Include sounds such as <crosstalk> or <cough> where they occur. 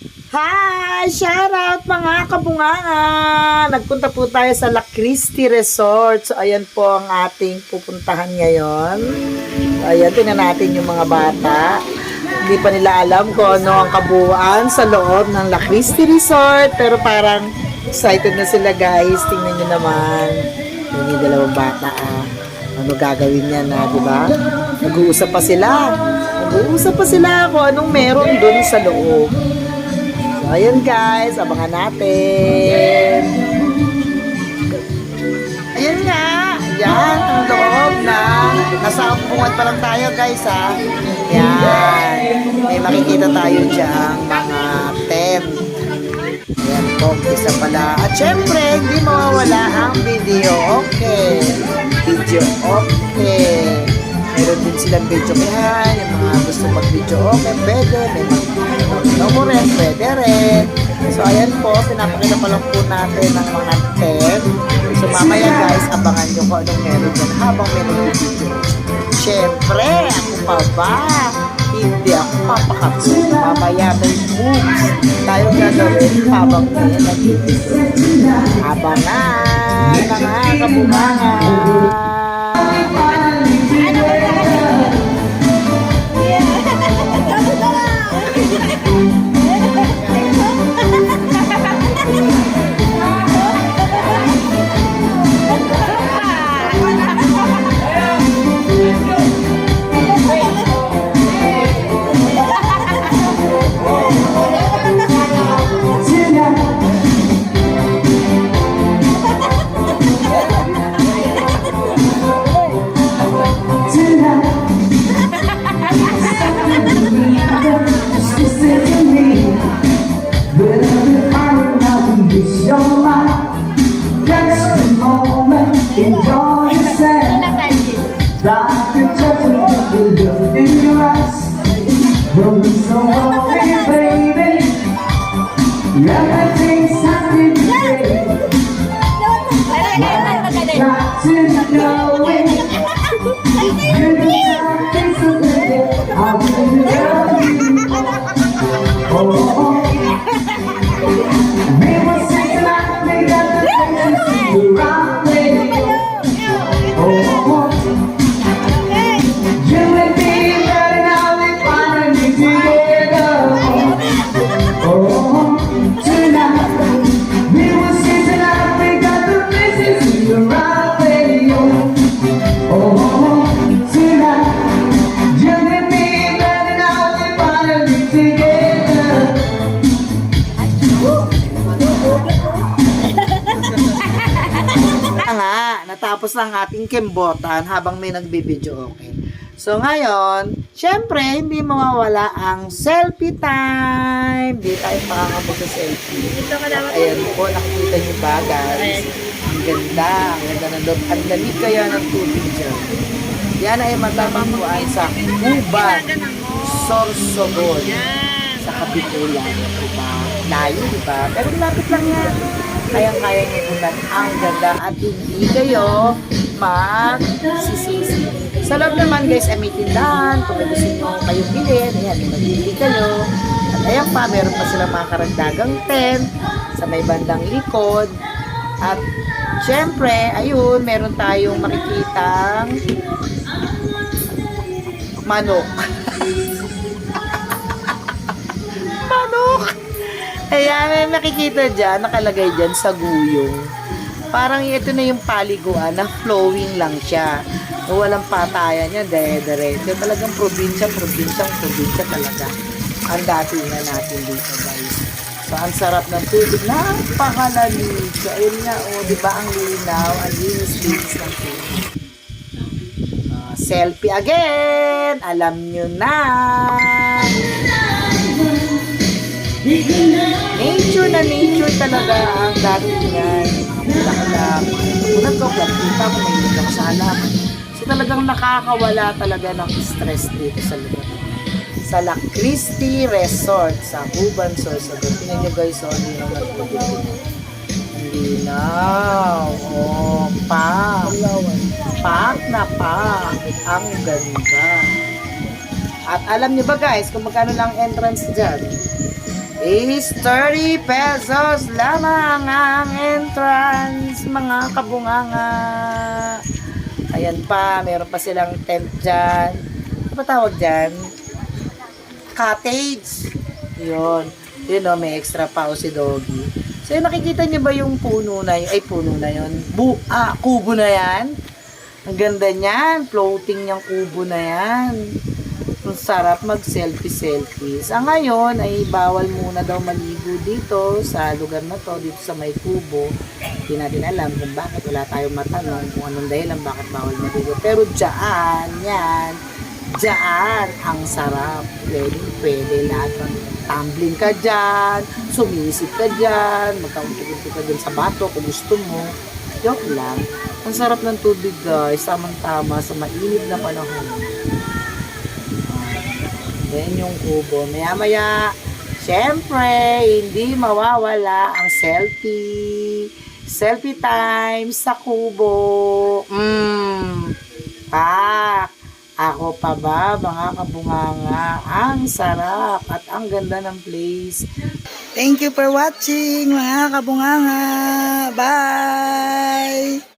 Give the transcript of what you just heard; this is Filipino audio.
Hi! Shout out mga kabunganga! Nagpunta po tayo sa La Cristi Resort. So, ayan po ang ating pupuntahan ngayon. So, ayan, tingnan natin yung mga bata. Hindi pa nila alam kung ano ang kabuuan sa loob ng La Cristi Resort. Pero parang excited na sila guys. Tingnan nyo naman. Yung yung dalawang bata ah. Ano gagawin niya na, di ba? Nag-uusap pa sila. Nag-uusap pa sila kung anong meron dun sa loob. Ayun guys, abangan natin. Ayun nga, yan, ang loob na. Nasa upungan pa lang tayo guys ha. Yan, may makikita tayo dyan, mga tent. Yan po, isa pala. At syempre, hindi mawawala ang video. Okay. Video okay. Meron din silang video kaya yung mga gusto mag-video okay, pwede. May mga pwede rin. So, ayan po, pinapakita pa lang po natin ang mga tent. So, mamaya guys, abangan nyo kung anong meron dyan habang may nag-video. Siyempre, ako pa ba? Hindi ako papakapso. Mamaya may moves tayo gagawin habang may nag-video. Abangan, mga kabungangan. Don't be so worried, baby. Everything's happening today. Got to know it. You can something so good. I will love you. Oh, oh. We will sing like we got the places to rock na ang ating kembotan habang may nagbibideo okay. So ngayon, syempre, hindi mawawala ang selfie time. Hindi tayo makakabot sa selfie. Ayan po, nakikita niyo ba guys? Ang ganda, ang ganda ng loob. Ang lamig kaya ng tubig dyan. Yan ay matatagpuan sa Cuban, Sorsogon, sa Kapitulan. Diba? Layo, diba? Pero lapit lang yan. Kayang-kaya niyo punan. Ang ganda at hindi kayo magsisisi. Sa loob naman guys, ay may tindahan. Kung gusto nyo kayong bilhin, ayan, magbili kayo. At ayan pa, meron pa silang mga karagdagang tent sa may bandang likod. At syempre, ayun, meron tayong makikitang manok! <laughs> May nakikita dyan, nakalagay dyan sa guyong. Parang ito na yung paliguan na flowing lang siya. Na walang patayan niya, dire-diretso. Talagang probinsya, probinsya, probinsya talaga. Ang datingan natin dito, guys. So, ang sarap ng tubig. Napakalamig. So, ayun nga, oh, di ba ang linaw, ang linis-linis ng tubig. Ah, selfie again! Alam nyo na! Nature na nature talaga ang datingan. Talaga. Una to, kita ko may ako sa halaman. So talagang nakakawala talaga ng stress dito sa lugar. Sa La Cristi Resort sa Cuban Sorsogon. Tingnan nyo guys, oh, hindi na nagpapagod. Hindi na. Oh, pa. Pak na pak. Ang ganda. At alam niyo ba guys, kung magkano lang entrance dyan? Is 30 pesos lamang ang entrance, mga kabunganga. Ayan pa, meron pa silang tent dyan. Ano ba tawag dyan? Cottage. Yun. Yun o, may extra pa o si Doggy. So, yun, nakikita niyo ba yung puno na yun? Ay, puno na yun. Bu ah, kubo na yan. Ang ganda niyan. Floating yung kubo na yan. Ang sarap mag-selfie-selfie. Sa ngayon, ay bawal muna daw maligo dito sa lugar na to, dito sa may kubo. Hindi natin alam kung bakit wala tayong matanong kung anong dahilan bakit bawal maligo. Pero dyan, yan, dyan, ang sarap. Pwede, pwede lahat ng tumbling ka dyan, sumisip ka dyan, magkaunti-unti ka dyan sa bato kung gusto mo. Joke lang. Ang sarap ng tubig guys, tamang-tama sa mainit na panahon. Yan yung kubo. Maya-maya, syempre, hindi mawawala ang selfie. Selfie time sa kubo. Mmm. Ah, ako pa ba, mga kabunganga? Ang sarap at ang ganda ng place. Thank you for watching, mga kabunganga. Bye!